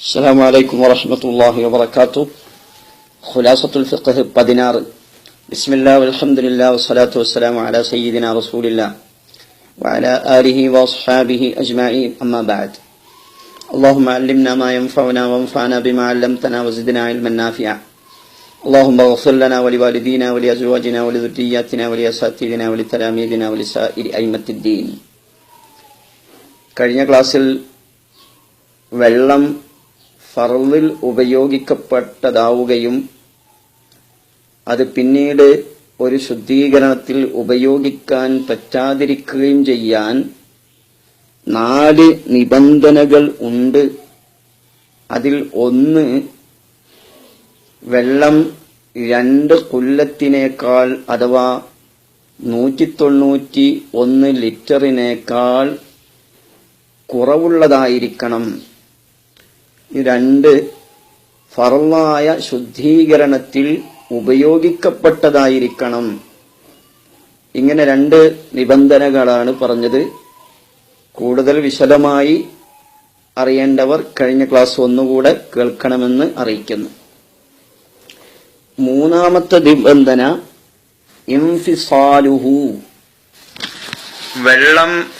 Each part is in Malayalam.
السلام عليكم ورحمة الله وبركاته خلاصة الفقه بدنار بسم الله والحمد لله والصلاة والسلام على سيدنا رسول الله وعلى آله وأصحابه أجمعين أما بعد اللهم علمنا ما ينفعنا وانفعنا بما علمتنا وزدنا علما نافعا اللهم اغفر لنا ولوالدينا ولأزواجنا ولذرياتنا ولأساتذتنا ولتلاميذنا ولسائر أئمة الدين കഴിഞ്ഞ ക്ലാസ്സിൽ വെള്ളം ഫറലിൽ ഉപയോഗിക്കപ്പെട്ടതാവുകയും അത് പിന്നീട് ഒരു ശുദ്ധീകരണത്തിൽ ഉപയോഗിക്കാൻ പറ്റാതിരിക്കുകയും ചെയ്യാൻ നാല് നിബന്ധനകൾ ഉണ്ട്. അതിൽ ഒന്ന് വെള്ളം രണ്ട് കൊല്ലത്തിനേക്കാൾ അഥവാ നൂറ്റി തൊണ്ണൂറ്റി ഒന്ന് ലിറ്ററിനേക്കാൾ കുറവുള്ളതായിരിക്കണം. രണ്ട് ഫറലായ ശുദ്ധീകരണത്തിൽ ഉപയോഗിക്കപ്പെട്ടതായിരിക്കണം. ഇങ്ങനെ രണ്ട് നിബന്ധനകളാണ് പറഞ്ഞത്. കൂടുതൽ വിശദമായി അറിയേണ്ടവർ കഴിഞ്ഞ ക്ലാസ് ഒന്നുകൂടെ കേൾക്കണമെന്ന് അറിയിക്കുന്നു. മൂന്നാമത്തെ നിബന്ധന ഇംഫിസാലുഹു വെള്ളം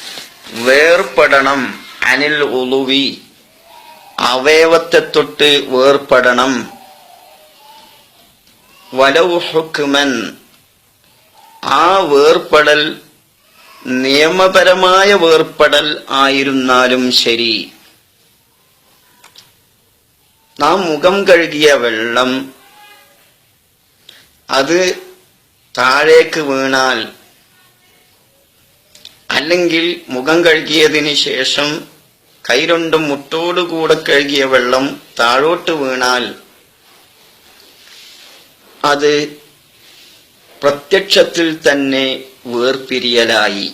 വേർപെടണം അനിൽ ഉളുവി. അവയവത്തെ തൊട്ട് വേർപെടണം. വലവ് ഹുക്മൻ ആ വേർപെടൽ നിയമപരമായ വേർപെടൽ ആയിരുന്നാലും ശരി. നാം മുഖം കഴുകിയ വെള്ളം അത് താഴേക്ക് വീണാൽ അല്ലെങ്കിൽ മുഖം കഴുകിയതിന് ശേഷം കൈരണ്ടും മുട്ടോടുകൂടെ കഴുകിയ വെള്ളം താഴോട്ട് വീണാൽ അത് പ്രത്യക്ഷത്തിൽ തന്നെ വേർപിരിയലായി.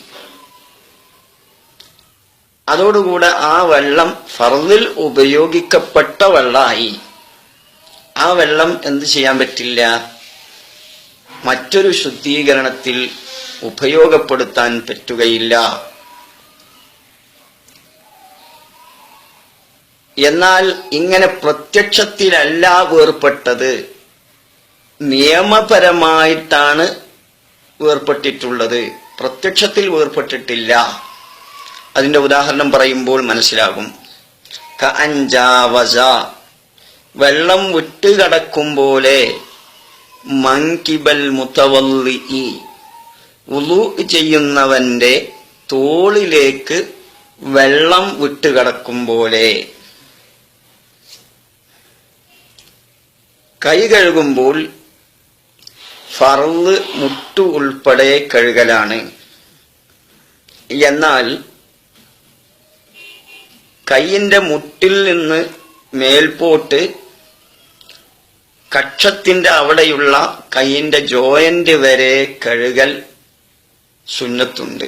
അതോടുകൂടെ ആ വെള്ളം ഫർദിൽ ഉപയോഗിക്കപ്പെട്ട വെള്ളമായി ആ വെള്ളം എന്ത് ചെയ്യാൻ പറ്റില്ല? മറ്റൊരു ശുദ്ധീകരണത്തിൽ ഉപയോഗപ്പെടുത്താൻ പറ്റുകയില്ല. എന്നാൽ ഇങ്ങനെ പ്രത്യക്ഷത്തിലല്ല വേർപെട്ടത് നിയമപരമായിട്ടാണ് വേർപെട്ടിട്ടുള്ളത് പ്രത്യക്ഷത്തിൽ വേർപെട്ടിട്ടില്ല അതിന്റെ ഉദാഹരണം പറയുമ്പോൾ മനസ്സിലാകും. വെള്ളം വിട്ടുകടക്കും പോലെ. മങ്കിബൽ മുത്തവല്ലി ഉലു ചെയ്യുന്നവന്റെ തോളിലേക്ക് വെള്ളം വിട്ടുകടക്കും പോലെ. കൈ കഴുകുമ്പോൾ ഫറൽ മുട്ടു ഉൾപ്പെടെ കഴുകലാണ്. എന്നാൽ കൈയിന്റെ മുട്ടിൽ നിന്ന് മേൽപോട്ട് കക്ഷത്തിന്റെ അവിടെയുള്ള കൈയിന്റെ ജോയന്റ് വരെ കഴുകൽ സുന്നത്തുണ്ട്.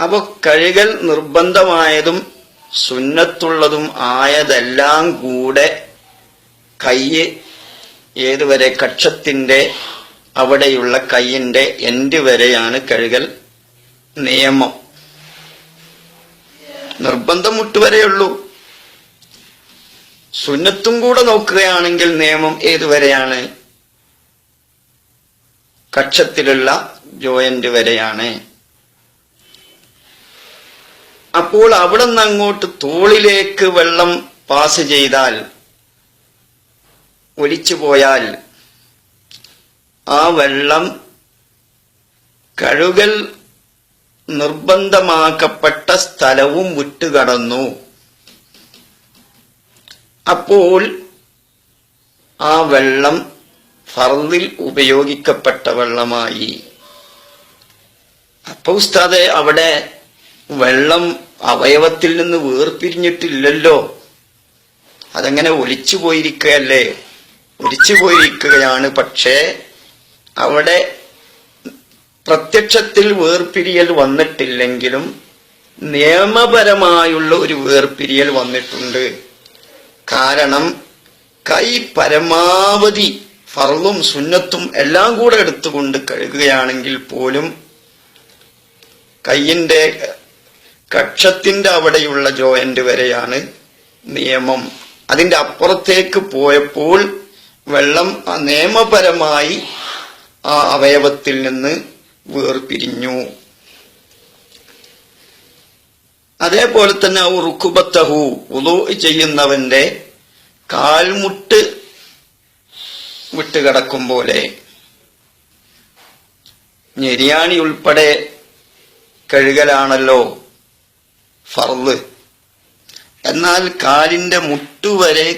അപ്പോൾ കഴുകൽ നിർബന്ധമായതും സുന്നത്തുള്ളതും ആയതെല്ലാം കൂടെ കയ്യ് ഏതുവരെ കക്ഷത്തിന്റെ അവിടെയുള്ള കയ്യിന്റെ എൻഡ് വരെയാണ് കഴുകൽ നിയമം. നിർബന്ധം മുട്ടുവരെയുള്ളൂ സുന്നത്തും കൂടെ നോക്കുകയാണെങ്കിൽ നിയമം ഏതുവരെയാണ്? കക്ഷത്തിലുള്ള ജോയന്റ് വരെയാണ്. അപ്പോൾ അവിടെ നിന്ന് അങ്ങോട്ട് തോളിലേക്ക് വെള്ളം പാസ് ചെയ്താൽ ഒലിച്ചു പോയാൽ ആ വെള്ളം കഴുകൽ നിർബന്ധമാക്കപ്പെട്ട സ്ഥലവും വിട്ടുകടന്നു. അപ്പോൾ ആ വെള്ളം ഫർദിൽ ഉപയോഗിക്കപ്പെട്ട വെള്ളമായി. അപ്പൊ ഉസ്താദെ അവിടെ വെള്ളം അവയവത്തിൽ നിന്ന് വേർപിരിഞ്ഞിട്ടില്ലല്ലോ. അതങ്ങനെ ഒലിച്ചു പോയിരിക്കുകയല്ലേ? ഒലിച്ചു പോയിരിക്കുകയാണ് പക്ഷേ അവിടെ പ്രത്യക്ഷത്തിൽ വേർപിരിയൽ വന്നിട്ടില്ലെങ്കിലും നിയമപരമായുള്ള ഒരു വേർപിരിയൽ വന്നിട്ടുണ്ട്. കാരണം കൈ പരമാവധി ഫർളും സുന്നത്തും എല്ലാം കൂടെ എടുത്തുകൊണ്ട് കഴുകുകയാണെങ്കിൽ പോലും കയ്യിന്റെ കക്ഷത്തിന്റെ അവിടെയുള്ള ജോയിന്റ് വരെയാണ് നിയമം. അതിന്റെ അപ്പുറത്തേക്ക് പോയപ്പോൾ വെള്ളം നിയമപരമായി ആ അവയവത്തിൽ നിന്ന് വേർപിരിഞ്ഞു. അതേപോലെ തന്നെ റുക്കുബത്തഹു ഉദു ചെയ്യുന്നവന്റെ കാൽമുട്ട് വിട്ടുകിടക്കും പോലെ. ഞെരിയാണി ഉൾപ്പെടെ കഴുകലാണല്ലോ ഫർൾ എന്നാൽ കാലിന്റെ മുട്ടുവരെ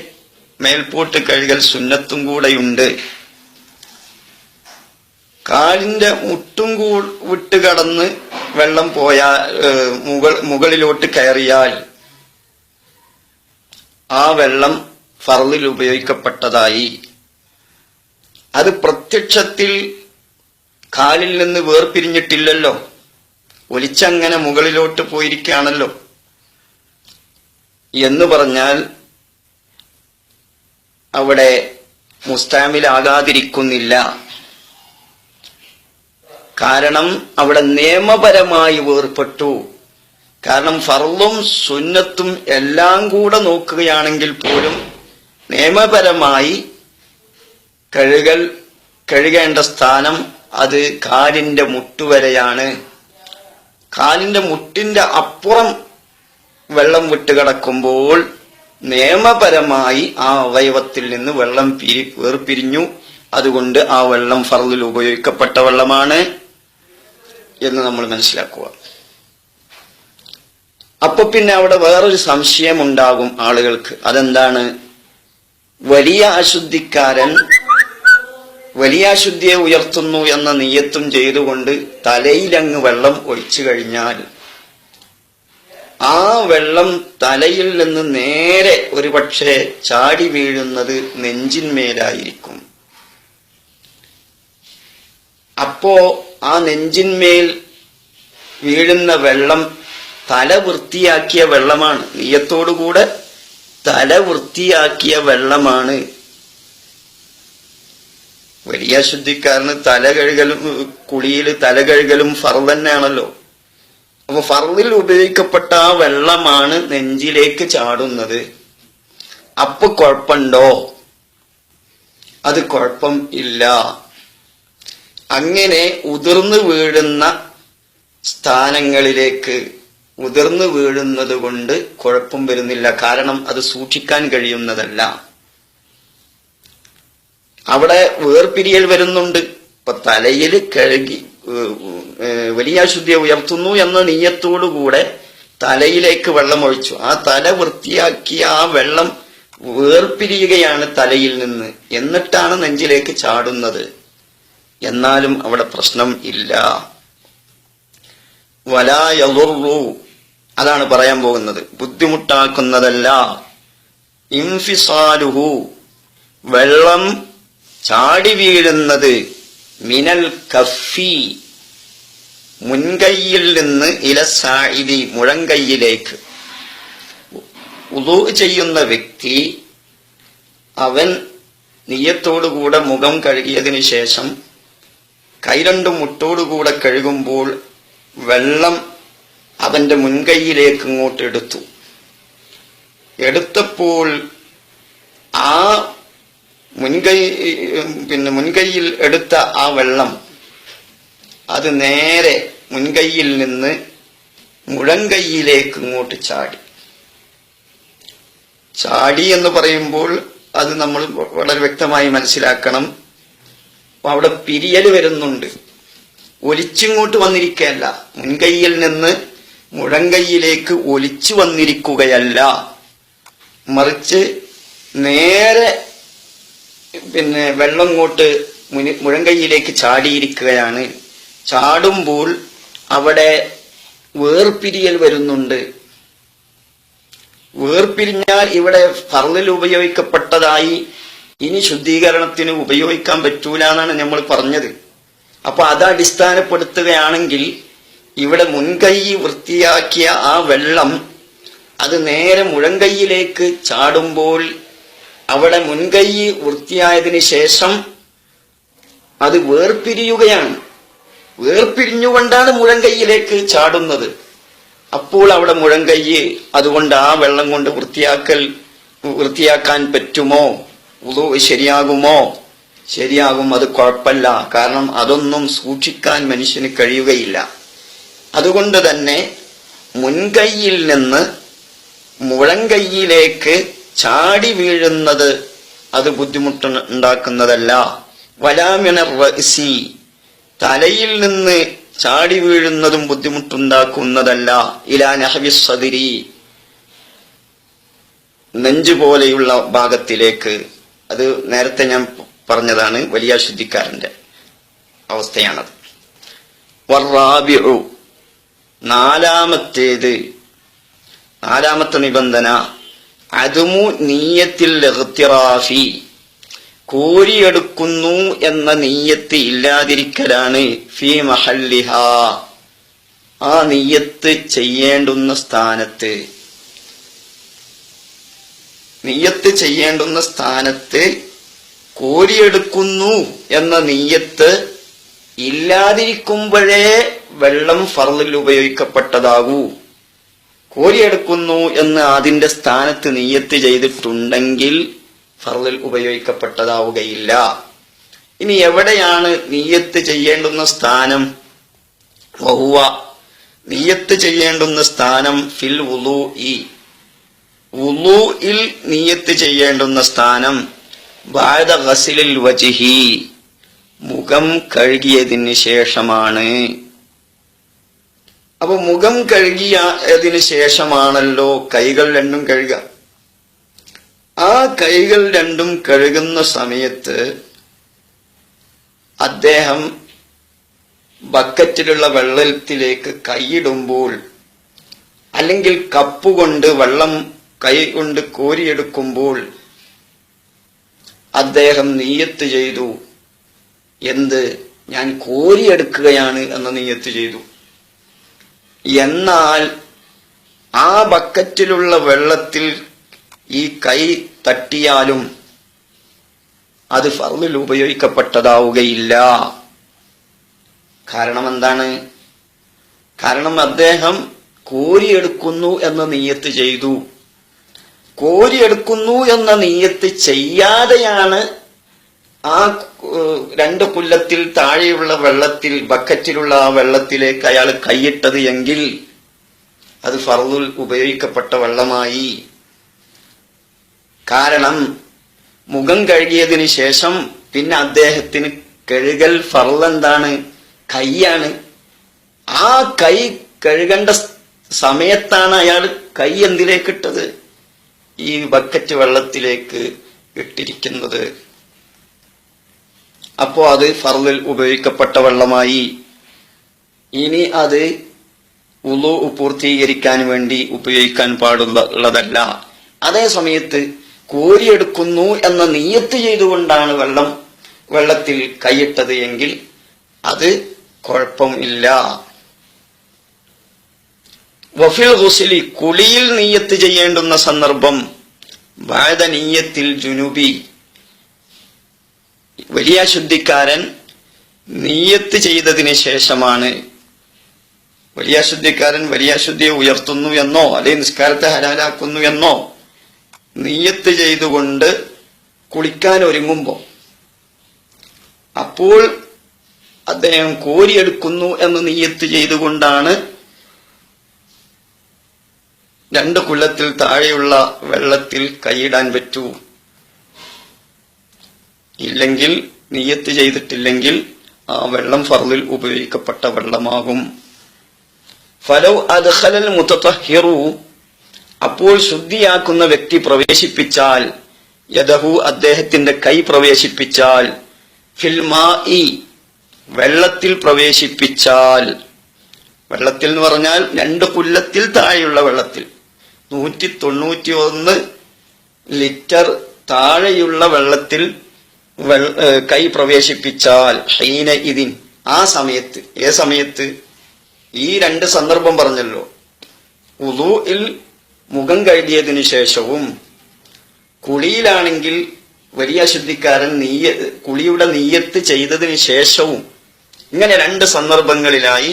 മേൽപോട്ട് കഴുകൽ സുന്നത്തും കൂടെയുണ്ട്. കാലിന്റെ മുട്ടും കൂ വിട്ട് കടന്ന് വെള്ളം പോയാൽ മുകൾ മുകളിലോട്ട് കയറിയാൽ ആ വെള്ളം ഫറലിൽ ഉപയോഗിക്കപ്പെട്ടതായി. അത് പ്രത്യക്ഷത്തിൽ കാലിൽ നിന്ന് വേർപിരിഞ്ഞിട്ടില്ലല്ലോ. ഒലിച്ചങ്ങനെ മുകളിലോട്ട് പോയിരിക്കുകയാണല്ലോ. എന്ന് പറഞ്ഞാൽ അവിടെ മുസ്താമിലാകാതിരിക്കുന്നില്ല. കാരണം അവിടെ നിയമപരമായി വേർപെട്ടു കാരണം ഫർളും സുന്നത്തും എല്ലാം കൂടെ നോക്കുകയാണെങ്കിൽ പോലും നിയമപരമായി കഴുകൽ കഴുകേണ്ട സ്ഥാനം അത് കാലിന്റെ മുട്ടുവരെയാണ്. കാലിന്റെ മുട്ടിന്റെ അപ്പുറം വെള്ളം വിട്ടുകിടക്കുമ്പോൾ നിയമപരമായി ആ അവയവത്തിൽ നിന്ന് വെള്ളം പിരി വേർപിരിഞ്ഞു. അതുകൊണ്ട് ആ വെള്ളം ഫറലിൽ ഉപയോഗിക്കപ്പെട്ട വെള്ളമാണ് എന്ന് നമ്മൾ മനസ്സിലാക്കുക. അപ്പൊ പിന്നെ അവിടെ വേറൊരു സംശയം ഉണ്ടാകും ആളുകൾക്ക്. അതെന്താണ്? വലിയ അശുദ്ധിക്കാരൻ വലിയ അശുദ്ധിയെ ഉയർത്തുന്നു എന്ന നീയത്തും ചെയ്തുകൊണ്ട് തലയിലങ്ങ് വെള്ളം ഒഴിച്ചു കഴിഞ്ഞാൽ ആ വെള്ളം തലയിൽ നിന്ന് നേരെ ഒരുപക്ഷെ ചാടി വീഴുന്നത് നെഞ്ചിന്മേലായിരിക്കും. അപ്പോ ആ നെഞ്ചിന്മേൽ വീഴുന്ന വെള്ളം തല വൃത്തിയാക്കിയ വെള്ളമാണ്. നീയത്തോടുകൂടെ തല വൃത്തിയാക്കിയ വെള്ളമാണ്. വലിയ ശുദ്ധിക്കാരന് തല കഴുകലും കുളിയിൽ തല കഴുകലും ഫർ തന്നെയാണല്ലോ. അപ്പൊ ഫർദിൽ ഉപയോഗിക്കപ്പെട്ട ആ വെള്ളമാണ് നെഞ്ചിലേക്ക് ചാടുന്നത്. അപ്പൊ കുഴപ്പമുണ്ടോ? അത് കുഴപ്പം ഇല്ല. അങ്ങനെ ഉതിർന്നു വീഴുന്ന സ്ഥാനങ്ങളിലേക്ക് ഉതിർന്നു വീഴുന്നത് കൊണ്ട് കുഴപ്പം വരുന്നില്ല. കാരണം അത് സൂക്ഷിക്കാൻ കഴിയുന്നതല്ല. അവിടെ വേർപിരിയൽ വരുന്നുണ്ട്. ഇപ്പൊ തലയിൽ കഴുകി വലിയ അശുദ്ധിയെ ഉയർത്തുന്നു എന്ന നീയത്തോടുകൂടെ തലയിലേക്ക് വെള്ളം ഒഴിച്ചു ആ തല വൃത്തിയാക്കി ആ വെള്ളം വേർപിരിയുകയാണ് തലയിൽ നിന്ന്. എന്നിട്ടാണ് നെഞ്ചിലേക്ക് ചാടുന്നത്. എന്നാലും അവിടെ പ്രശ്നം ഇല്ല. വലായറുറു അതാണ് പറയാൻ പോകുന്നത്. ബുദ്ധിമുട്ടാക്കുന്നതല്ല. ഇൻഫിസാലുഹു. വെള്ളം ചാടി വീഴുന്നത്. മിനൽ കഫി മുൻകൈയിൽ നിന്ന് ഇലസായിരി മുഴങ്കൈയിലേക്ക് ഉദു ചെയ്യുന്ന വ്യക്തി അവൻ നീയത്തോടുകൂടെ മുഖം കഴുകിയതിനു ശേഷം കൈ രണ്ടും മുട്ടോടുകൂടെ കഴുകുമ്പോൾ വെള്ളം അവന്റെ മുൻകൈയിലേക്ക് ഇങ്ങോട്ട് എടുത്തു എടുത്തപ്പോൾ ആ മുൻകൈ പിന്നെ മുൻകൈയിൽ എടുത്ത ആ വെള്ളം അത് നേരെ മുൻകൈയിൽ നിന്ന് മുഴങ്കൈയിലേക്ക് ഇങ്ങോട്ട് ചാടി. ചാടി എന്ന് പറയുമ്പോൾ അത് നമ്മൾ വളരെ വ്യക്തമായി മനസ്സിലാക്കണം. അവിടെ പിരിയൽ വരുന്നുണ്ട്. ഒലിച്ചിങ്ങോട്ട് വന്നിരിക്കുകയല്ല. മുൻകൈയിൽ നിന്ന് മുഴങ്കൈയിലേക്ക് ഒലിച്ചു വന്നിരിക്കുകയല്ല. മറിച്ച് നേരെ പിന്നെ വെള്ളം ഇങ്ങോട്ട് മുഴങ്കയിലേക്ക് ചാടിയിരിക്കുകയാണ്. ചാടുമ്പോൾ അവിടെ വേർപിരിയൽ വരുന്നുണ്ട്. വേർപിരിഞ്ഞാൽ ഇവിടെ ഫർളിൽ ഉപയോഗിക്കപ്പെട്ടതായി ഇനി ശുദ്ധീകരണത്തിന് ഉപയോഗിക്കാൻ പറ്റൂല എന്നാണ് നമ്മൾ പറഞ്ഞത്. അപ്പൊ അത് അടിസ്ഥാനപ്പെടുത്തുകയാണെങ്കിൽ ഇവിടെ മുൻകൈ വൃത്തിയാക്കിയ ആ വെള്ളം അത് നേരെ മുഴങ്കൈയിലേക്ക് ചാടുമ്പോൾ അവിടെ മുൻകൈ വൃത്തിയായതിനു ശേഷം അത് വേർപിരിയുകയാണ്. വേർപിരിഞ്ഞുകൊണ്ടാണ് മുഴങ്കൈയിലേക്ക് ചാടുന്നത്. അപ്പോൾ അവിടെ മുഴങ്കയ്യ് അതുകൊണ്ട് ആ വെള്ളം കൊണ്ട് വൃത്തിയാക്കൽ വൃത്തിയാക്കാൻ പറ്റുമോ? ശരിയാകുമോ? ശരിയാകും അത് കുഴപ്പമില്ല. കാരണം അതൊന്നും സൂക്ഷിക്കാൻ മനുഷ്യന് കഴിയുകയില്ല. അതുകൊണ്ട് തന്നെ മുൻകൈയിൽ നിന്ന് മുഴങ്കൈയിലേക്ക് ചാടി വീഴുന്നത് അത് ബുദ്ധിമുട്ട് ഉണ്ടാക്കുന്നതല്ല വലാമിന റസി തലയിൽ നിന്ന് ചാടി വീഴുന്നതും ബുദ്ധിമുട്ടുണ്ടാക്കുന്നതല്ല. ഇലാ നഹവി സദിരി നെഞ്ചു പോലെയുള്ള ഭാഗത്തിലേക്ക്. അത് നേരത്തെ ഞാൻ പറഞ്ഞതാണ് വലിയ ശുദ്ധിക്കാരന്റെ അവസ്ഥയാണത്. നാലാമത്തേത് നാലാമത്തെ നിബന്ധന അതുമു നീയത്തിൽ ലഹത്തിറാഫി. കോരിയെടുക്കുന്നു എന്ന നീയത്ത് ഇല്ലാതിരിക്കലാണ്. ഫി മഹല്ലിഹ. ആ നീയത്ത് ചെയ്യേണ്ടുന്ന സ്ഥാനത്ത്. നീയത്ത് ചെയ്യേണ്ടുന്ന സ്ഥാനത്ത് കോരിയെടുക്കുന്നു എന്ന നീയത്ത് ഇല്ലാതിരിക്കുമ്പോഴേ വെള്ളം ഫറലിൽ ഉപയോഗിക്കപ്പെട്ടതാകൂ കോരിയെടുക്കുന്നു എന്ന് അതിന്റെ സ്ഥാനത്ത് നീയത്ത് ചെയ്തിട്ടുണ്ടെങ്കിൽ ഫർളിൽ ഉപയോഗിക്കപ്പെട്ടതാവുകയില്ല. ഇനി എവിടെയാണ് നീയത്ത് ചെയ്യേണ്ടുന്ന സ്ഥാനം? വഹുവ നീയത്ത് ചെയ്യേണ്ടുന്ന സ്ഥാനം ഫിൽ ഉലു ഇ ഉലുയിൽ നീയത്ത് ചെയ്യേണ്ടുന്ന സ്ഥാനം ഭാരത ഗസിലിൽ വജിഹി. മുഖം കഴുകിയതിന് ശേഷമാണ്. അപ്പൊ മുഖം കഴുകിയതിനു ശേഷമാണല്ലോ കൈകൾ രണ്ടും കഴുകുക. ആ കൈകൾ രണ്ടും കഴുകുന്ന സമയത്ത് അദ്ദേഹം ബക്കറ്റിലുള്ള വെള്ളത്തിലേക്ക് കൈയിടുമ്പോൾ അല്ലെങ്കിൽ കപ്പ് കൊണ്ട് വെള്ളം കൈ കൊണ്ട് കോരിയെടുക്കുമ്പോൾ അദ്ദേഹം നീയത്ത് ചെയ്തു. എന്ത്? ഞാൻ കോരിയെടുക്കുകയാണ് എന്ന് നീയത്ത് ചെയ്തു. എന്നാൽ ആ ബക്കറ്റിലുള്ള വെള്ളത്തിൽ ഈ കൈ തട്ടിയാലും അത് ഫർമിൽ ഉപയോഗിക്കപ്പെട്ടതാവുകയില്ല. കാരണം എന്താണ് കാരണം അദ്ദേഹം കോരിയെടുക്കുന്നു എന്ന നീയത്ത് ചെയ്തു. കോരിയെടുക്കുന്നു എന്ന നീയത്ത് ചെയ്യാതെയാണ് ആ രണ്ട് പുല്ലത്തിൽ താഴെയുള്ള വെള്ളത്തിൽ ബക്കറ്റിലുള്ള ആ വെള്ളത്തിലേക്ക് അയാൾ കൈയിട്ടത് എങ്കിൽ അത് ഫർദുൽ ഉപയോഗിക്കപ്പെട്ട വെള്ളമായി. കാരണം മുഖം കഴുകിയതിന് ശേഷം പിന്നെ അദ്ദേഹത്തിന് കഴുകൽ ഫർളെന്താണ് കൈയാണ്. ആ കൈ കഴുകേണ്ട സമയത്താണ് അയാൾ കൈ എന്തിലേക്കിട്ടത്? ഈ ബക്കറ്റ് വെള്ളത്തിലേക്ക് ഇട്ടിരിക്കുന്നത്. അപ്പോ അത് ഫർളിൽ ഉപയോഗിക്കപ്പെട്ട വെള്ളമായി. ഇനി അത് ഉളു പൂർത്തീകരിക്കാൻ വേണ്ടി ഉപയോഗിക്കാൻ പാടുള്ളതല്ല അതേ സമയത്ത് കോരിയെടുക്കുന്നു എന്ന നീയത്ത് ചെയ്തുകൊണ്ടാണ് വെള്ളം വെള്ളത്തിൽ കൈയിട്ടത് എങ്കിൽ അത് കുഴപ്പമില്ല വഫിൽ ഹുസിലി കുളിയിൽ നീയത്ത് ചെയ്യേണ്ടുന്ന സന്ദർഭം വാദനീയത്തിൽ ജുനുബി വലിയ ശുദ്ധിക്കാരൻ നീയത്ത് ചെയ്തതിന് ശേഷമാണ് വലിയ ശുദ്ധിക്കാരൻ വലിയ ശുദ്ധിയെ ഉയർത്തുന്നു എന്നോ അല്ലെങ്കിൽ നിസ്കാരത്തെ ഹരാലാക്കുന്നു എന്നോ നീയത്ത് ചെയ്തുകൊണ്ട് കുളിക്കാൻ ഒരുങ്ങുമ്പോൾ. അപ്പോൾ അദ്ദേഹം കോരിയെടുക്കുന്നു എന്ന് നീയത്ത് ചെയ്തുകൊണ്ടാണ് രണ്ട് കുള്ളത്തിൽ താഴെയുള്ള വെള്ളത്തിൽ കൈയിടാൻ പറ്റൂ. ഇല്ലെങ്കിൽ നീയത്ത് ചെയ്തിട്ടില്ലെങ്കിൽ ആ വെള്ളം ഫറലിൽ ഉപയോഗിക്കപ്പെട്ട വെള്ളമാകും. ഫലോ അദ്ഖലൽ മുത്തഹിറു. അപ്പോൾ ശുദ്ധിയാക്കുന്ന വ്യക്തി പ്രവേശിപ്പിച്ചാൽ യദഹു അദ്ദേഹത്തിന്റെ കൈ പ്രവേശിപ്പിച്ചാൽ ഫിൽമായി വെള്ളത്തിൽ പ്രവേശിപ്പിച്ചാൽ. വെള്ളത്തിൽ എന്ന് പറഞ്ഞാൽ രണ്ട് കുല്ലത്തിൽ താഴെയുള്ള വെള്ളത്തിൽ. നൂറ്റി തൊണ്ണൂറ്റി ഒന്ന് ലിറ്റർ താഴെയുള്ള വെള്ളത്തിൽ കൈ പ്രവേശിപ്പിച്ചാൽ ഹൈന ഇതിൻ ആ സമയത്ത് ഏ സമയത്ത്? ഈ രണ്ട് സന്ദർഭം പറഞ്ഞല്ലോ. ഉദൂഇൽ മുഖം കഴുകിയതിനു ശേഷവും കുളിയിലാണെങ്കിൽ വലിയ ശുദ്ധിക്കാരൻ നീയ കുളിയുടെ നീയത്ത് ചെയ്തതിന് ശേഷവും ഇങ്ങനെ രണ്ട് സന്ദർഭങ്ങളിലായി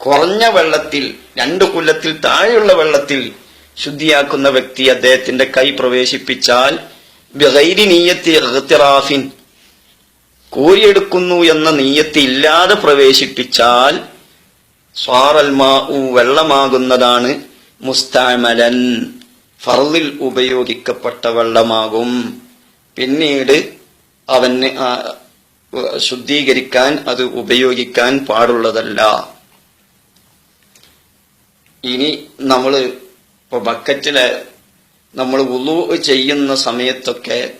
കുറഞ്ഞ വെള്ളത്തിൽ രണ്ട് കുല്ലത്തിൽ താഴെയുള്ള വെള്ളത്തിൽ ശുദ്ധിയാക്കുന്ന വ്യക്തി അദ്ദേഹത്തിന്റെ കൈ പ്രവേശിപ്പിച്ചാൽ ബിഗൈരി കോരിയെടുക്കുന്നു എന്ന നീയത്തി ഇല്ലാതെ പ്രവേശിപ്പിച്ചാൽ സ്വാറൽമാ വെള്ളമാകുന്നതാണ് മുസ്താമലൻ. ഫർദിൽ ഉപയോഗിക്കപ്പെട്ട വെള്ളമാകും. പിന്നീട് അവന് ശുദ്ധീകരിക്കാൻ അത് ഉപയോഗിക്കാൻ പാടുള്ളതല്ല. ഇനി നമ്മൾ ഇപ്പൊ ബക്കറ്റിൽ നമ്മൾ ഉളു ചെയ്യുന്ന സമയത്തൊക്കെ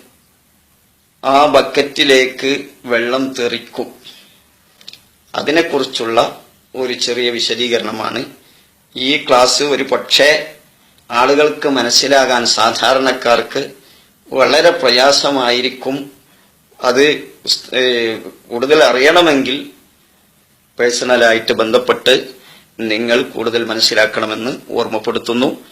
ആ ബക്കറ്റിലേക്ക് വെള്ളം തെറിക്കും. അതിനെക്കുറിച്ചുള്ള ഒരു ചെറിയ വിശദീകരണമാണ്. ഈ ക്ലാസ് ഒരു പക്ഷേ ആളുകൾക്ക് മനസ്സിലാകാൻ സാധാരണക്കാർക്ക് വളരെ പ്രയാസമായിരിക്കും. അത് കൂടുതൽ അറിയണമെങ്കിൽ പേഴ്സണലായിട്ട് ബന്ധപ്പെട്ട് നിങ്ങൾ കൂടുതൽ മനസ്സിലാക്കണമെന്ന് ഓർമ്മപ്പെടുത്തുന്നു.